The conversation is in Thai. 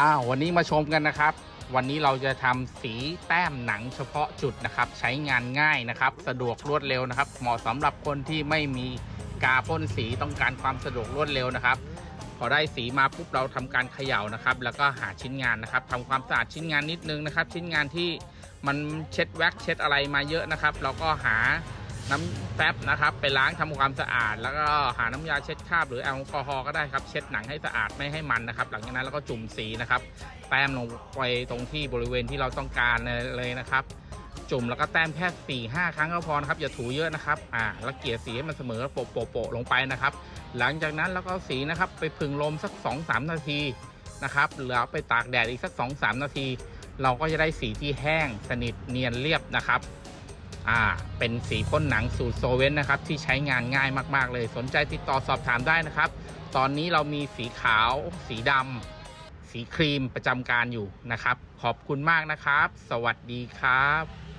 อ้าววันนี้มาชมกันนะครับ วันนี้เราจะทำสีแต้มหนังเฉพาะจุดนะครับ ใช้งานง่ายนะครับ สะดวกรวดเร็วนะครับ เหมาะสำหรับคนที่ไม่มีกาพ่นสีต้องการความสะดวกรวดเร็วนะครับ พอได้สีมาปุ๊บเราทำการเขย่านะครับ แล้วก็หาชิ้นงานนะครับทำความสะอาดชิ้นงานนิดนึงนะครับ ชิ้นงานที่มันเช็ดแว็กเช็ดอะไรมาเยอะนะครับ เราก็หา น้ำแฟบนะครับไปล้างทำความสะอาด แล้วก็หาน้ำยาเช็ดคราบหรือแอลกอฮอล์ก็ได้ครับเช็ดหนังให้สะอาดไม่ให้มันนะครับ หลังจากนั้นเราก็จุ่มสีนะครับ แต้มลงไปตรงที่บริเวณที่เราต้องการเลยนะครับ จุ่มแล้วก็แต้มแค่4ี่ห้าครั้งก็พอนะครับอย่าถูเยอะนะครับอ่าแล้วเกลี่ยสีให้มันเสมอโปะโปะโปะลงไปนะครับ หลังจากนั้นแล้วก็สีนะครับไปพึ่งลมสัก 2-3 นาทีนะครับแล้วไปตากแดดอีกสัก 2-3 นาที เราก็จะได้สีที่แห้งสนิทเนียนเรียบนะครับ อ่าเป็นสีพ่นหนังสูตรโซเวนนะครับที่ใช้งานง่ายมาก ๆ เลย สนใจติดต่อสอบถามได้นะครับ ตอนนี้เรามีสีขาว สีดำสีครีมประจำการอยู่นะครับ ขอบคุณมากนะครับ สวัสดีครับ